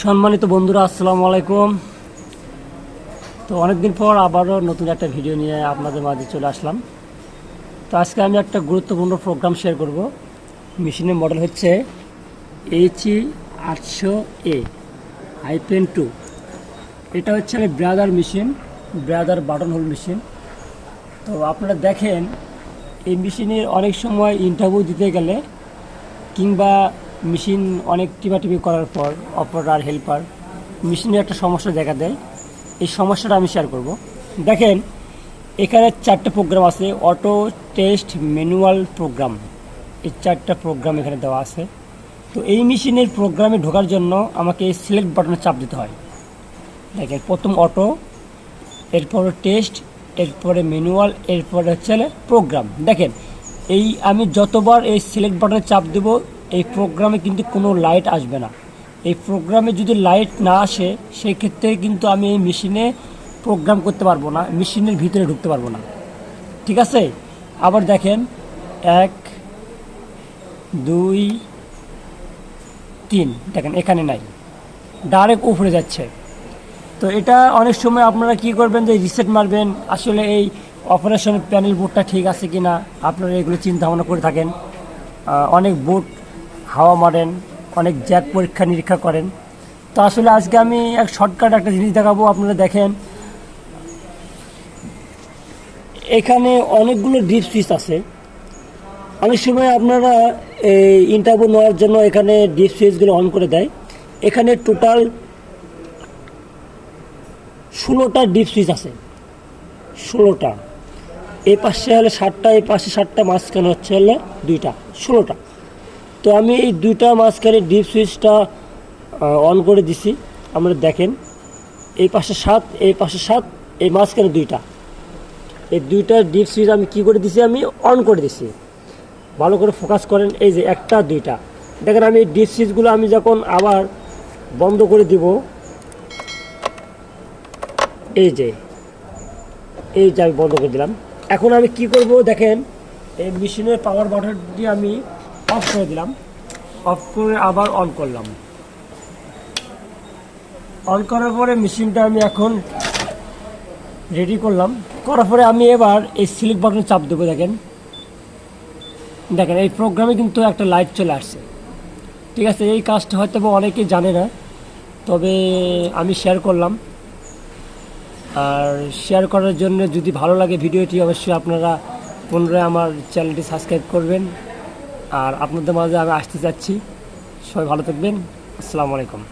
সম্মানিত বন্ধুরা, আসসালামু আলাইকুম। তো অনেকদিন পর আবারও নতুন একটা ভিডিও নিয়ে আপনাদের মাঝে চলে আসলাম। তো আজকে আমি একটা গুরুত্বপূর্ণ প্রোগ্রাম শেয়ার করব। মেশিনের মডেল হচ্ছে এইচই আটশো এ হাইপেন টু এটা হচ্ছে আমি brother machine brother buttonhole machine তো আপনারা দেখেন, এই মেশিনের অনেক সময় ইন্টারভিউ দিতে গেলে কিংবা মেশিন অনেক টিপাটিপি করার পর অপারেটার হেল্পার মেশিনের একটা সমস্যা দেখা দেয়। এই সমস্যাটা আমি শেয়ার করব। দেখেন, এখানে চারটে প্রোগ্রাম আছে অটো টেস্ট ম্যানুয়াল প্রোগ্রাম এই চারটা প্রোগ্রাম এখানে দেওয়া আছে। তো এই মেশিনের প্রোগ্রামে ঢোকার জন্য আমাকে এই সিলেক্ট বাটনে চাপ দিতে হয়। দেখেন, প্রথম অটো এরপরে টেস্ট এরপরে ম্যানুয়াল এরপরে হচ্ছে প্রোগ্রাম দেখেন, এই আমি যতবার এই সিলেক্ট বাটনে চাপ দেব এই প্রোগ্রামে কিন্তু কোনো লাইট আসবে না। এই প্রোগ্রামে যদি লাইট না আসে সেই ক্ষেত্রে কিন্তু আমি এই মেশিনে প্রোগ্রাম করতে পারব না মেশিনের ভিতরে ঢুকতে পারব না। ঠিক আছে? আবার দেখেন, এক, দুই, তিন। দেখেন, এখানে নাই। ডাইরেক্ট উপরে যাচ্ছে। তো এটা অনেক সময় আপনারা কি করবেন যে রিসেট মারবেন, আসলে এই অপারেশন প্যানেল বোর্ডটা ঠিক আছে কি না আপনারা এগুলো চিন্তা ভাবনা করে থাকেন। অনেক বোর্ড হাওয়া মারেন, অনেক জ্যাক পরীক্ষা নিরীক্ষা করেন। তো আসলে আজকে আমি এক শর্টকাট একটা জিনিস দেখাবো, আপনারা দেখেন। এখানে অনেকগুলো ডিপ সুইচ আছে। অনেক সময় আপনারা এই ইন্টারভিউ নেওয়ার জন্য এখানে ডিপ সুইচগুলো অন করে দেয়। এখানে টোটাল ষোলোটা ডিপ সুইচ আছে। ষোলোটা। এই পাশে হলে ষাটটা এই পাশে ষাটটা মাঝখানে হচ্ছে হলে দুইটা। ষোলোটা। তো আমি এই দুইটা মাঝখানে ডিপ সুইচটা অন করে দিছি। আপনারা দেখেন, এই পাশে সাত, এই পাশে সাত, এই মাঝখানে দুইটা। এই দুইটা ডিপ সুইচ আমি কি করে দিছি? আমি অন করে দিছি। ভালো করে ফোকাস করেন, এই যে একটা, দুইটা। দেখেন, আমি ডিপ সুইচগুলো আমি যখন আবার বন্ধ করে দিব, এই যে এই যে আমি বন্ধ করে দিলাম। এখন আমি কি করব? দেখেন, এই মেশিনের পাওয়ার বাটন দিয়ে আমি অফ করে দিলাম। অফ করে আবার অন করলাম। অন করার পরে মেশিনটা আমি এখন রেডি করলাম। করার পরে আমি এবার এই সিলিক বাটনে চাপ দেবো, দেখেন। দেখেন, এই প্রোগ্রামে কিন্তু একটা লাইট চলে আসছে। ঠিক আছে, এই কাজটা হয়তো বা অনেকেই জানে না, তবে আমি শেয়ার করলাম। আর শেয়ার করার জন্য যদি ভালো লাগে ভিডিওটি, অবশ্যই আপনারা পুনরায় আমার চ্যানেলটি সাবস্ক্রাইব করবেন। আর আপনাদের মাঝে আমি আসতে চাচ্ছি সবাই ভালো থাকবেন। আসসালামু আলাইকুম।